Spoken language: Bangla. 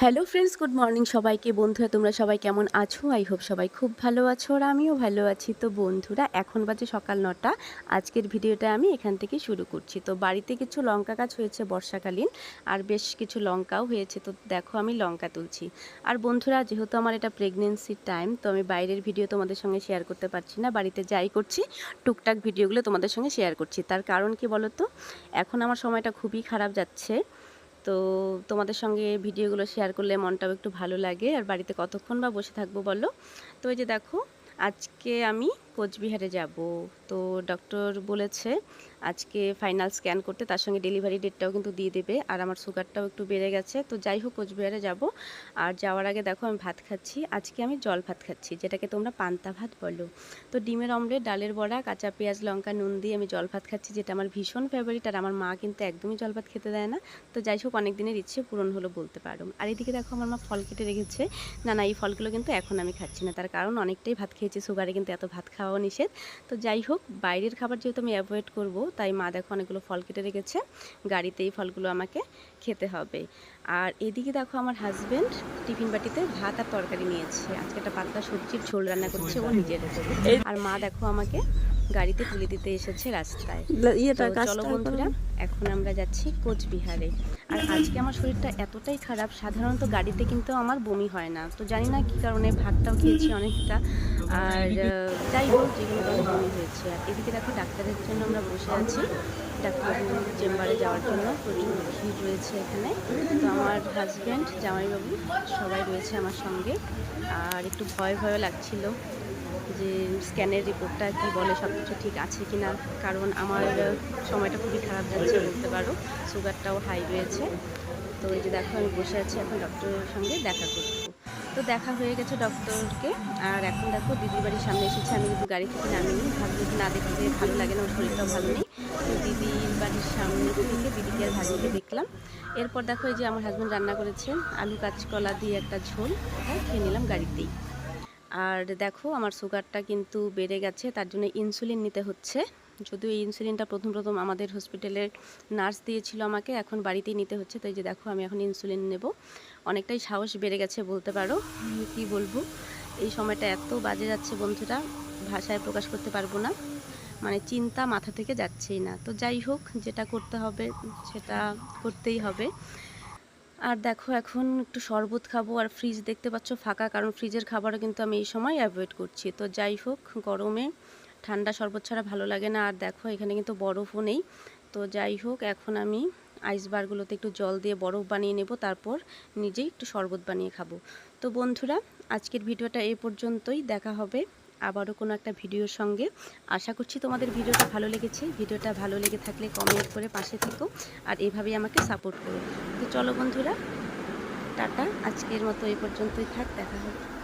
হ্যালো ফ্রেন্ডস গুড মর্নিং সবাইকে। বন্ধুরা, তোমরা সবাই কেমন আছো? আই হোপ সবাই খুব ভালো আছো আর আমিও ভালো আছি। তো বন্ধুরা, এখন বাজে সকাল নটা। আজকের ভিডিওটা আমি এখান থেকে শুরু করছি। তো বাড়িতে কিছু লঙ্কা গাছ হয়েছে বর্ষাকালীন আর বেশ কিছু লঙ্কাও হয়েছে। তো দেখো আমি লঙ্কা তুলছি। আর বন্ধুরা, যেহেতু আমার এটা প্রেগনেন্সির টাইম তো আমি বাইরের ভিডিও তোমাদের সঙ্গে শেয়ার করতে পারছি না। বাড়িতে যাই করছি, টুকটাক ভিডিওগুলো তোমাদের সঙ্গে শেয়ার করছি। তার কারণ কি বলো তো এখন আমার সময়টা খুবই খারাপ যাচ্ছে। তো তোমাদের সঙ্গে ভিডিওগুলো শেয়ার করলে মনটাও একটু ভালো লাগে। আর বাড়িতে কতক্ষণ বা বসে থাকব বলো? তো এই যে দেখো, আজকে আমি কোচবিহারে যাব। তো ডক্টর বলেছে, আজকে ফাইনাল স্ক্যান করতে, তার সঙ্গে ডেলিভারি ডেটটাও কিন্তু দিয়ে দেবে। আর আমার সুগারটাও একটু বেড়ে গেছে। তো যাই হোক, কোচবিহারে যাব। আর যাওয়ার আগে দেখো, আমি ভাত খাচ্ছি। আজকে আমি জল ভাত খাচ্ছি, যেটাকে তোমরা পান্তা ভাত বলো। তো ডিমের অমলেট ডালের বড়া, কাঁচা পেঁয়াজ, লঙ্কা, নুন দিয়ে আমি জল ভাত খাচ্ছি, যেটা আমার ভীষণ ফেভারিট আর আমার মা কিন্তু একদমই জল ভাত খেতে দেয় না। তো যাই হোক অনেক দিনের ইচ্ছে পূরণ হলো বলতে পারো। আর এদিকে দেখো, আমার মা ফল কেটে রেখেছে। না না, এই ফলগুলো কিন্তু এখন আমি খাচ্ছি না। তার কারণ অনেকটাই ভাত খেয়েছি সুগারে কিন্তু এত ভাত খাওয়া নিষেধ। তো যাই হোক বাইরের খাবার যেহেতু আমি অ্যাভয়েড করব তাই মা দেখো অনেকগুলো ফল কেটে রেখেছে। গাড়িতে এই ফলগুলো আমাকে খেতে হবে। আর এদিকে দেখো আমার হাজব্যান্ড টিফিন বাটিতে ভাত আর তরকারি নিয়েছে। আজকে একটা পাতলা সবজির ঝোল রান্না করছে ও নিজের। আর মা দেখো আমাকে গাড়িতে তুলে দিতে এসেছে রাস্তায়। চলো বন্ধুরা এখন আমরা যাচ্ছি কোচবিহারে। আর আজকে আমার শরীরটা এতটাই খারাপ সাধারণত গাড়িতে কিন্তু আমার বমি হয় না। তো জানি না কি কারণে ভাতটাও খেয়েছি অনেকটা। আর যাই হোক যেগুলো বমি হয়েছে। আর এদিকে দেখো ডাক্তারের জন্য আমরা বসে আছি। ডাক্তার চেম্বারে যাওয়ার জন্য প্রচুর ভিড় রয়েছে এখানে। তো আমার হাজব্যান্ড জামাইবাবু সবাই রয়েছে আমার সঙ্গে। আর একটু ভয় ভয় লাগছিল যে স্ক্যানের রিপোর্টটা কি বলে সব কিছু ঠিক আছে কি না কারণ আমার সময়টা খুবই খারাপ যাচ্ছে বলতে পারো। সুগারটাও হাই রয়েছে। তো এই যে দেখো আমি বসে আছি এখন ডক্টরের সঙ্গে দেখা করব তো দেখা হয়ে গেছে ডক্টরকে আর এখন দেখো দিদির বাড়ির সামনে এসেছে, আমি কিন্তু গাড়ি থেকে নামিনি। ভাবছি যে না দেখতে ভালো লাগে না, ওর শরীরটাও ভালো নেই। তো দিদির বাড়ির সামনে থেকে দিদিকে আর ভাজিকে দেখলাম। এরপর দেখো এই যে আমার হাজব্যান্ড রান্না করেছে, আলু কাঁচকলা দিয়ে একটা ঝোল খেয়ে নিলাম গাড়িতেই। আর দেখো আমার সুগারটা কিন্তু বেড়ে গেছে, তার জন্য ইনসুলিন নিতে হচ্ছে। যদিও এই ইনসুলিনটা প্রথম প্রথম আমাদের হসপিটালের নার্স দিয়েছিল আমাকে, এখন বাড়িতেই নিতে হচ্ছে। তাই যে দেখো আমি এখন ইনসুলিন নেব। অনেকটাই সাহস বেড়ে গেছে, বলতে পারো। কি বলব? এই সময়টা এত বাজে যাচ্ছে বন্ধুরা, ভাষায় প্রকাশ করতে পারব না। মানে চিন্তা মাথা থেকে যাচ্ছেই না। তো যাই হোক, যেটা করতে হবে, সেটা করতেই হবে। আর দেখো, এখন একটু শরবত খাব, আর ফ্রিজ দেখতে পাচ্ছ ফাঁকা, কারণ ফ্রিজের খাবারও কিন্তু আমি এই সময় অ্যাভয়েড করছি। তো যাই হোক, গরমে ঠান্ডা শরবত ছাড়া ভালো লাগে না। আর দেখো, এখানে কিন্তু বরফও নেই। তো যাই হোক, এখন আমি আইস বারগুলোতে একটু জল দিয়ে বরফ বানিয়ে নেব, তারপর নিজেই একটু শরবত বানিয়ে খাব। তো বন্ধুরা, আজকের ভিডিওটা এই পর্যন্তই, দেখা হবে আবারও কোনো একটা ভিডিওর সঙ্গে। আশা করছি তোমাদের ভিডিওটা ভালো লেগেছে। ভিডিওটা ভালো লেগে থাকলে কমেন্ট করে পাশে থেকো আর এভাবেই আমাকে সাপোর্ট করো। তো চলো বন্ধুরা, টাটা। আজকের মতো এই পর্যন্তই থাক, দেখা হবে।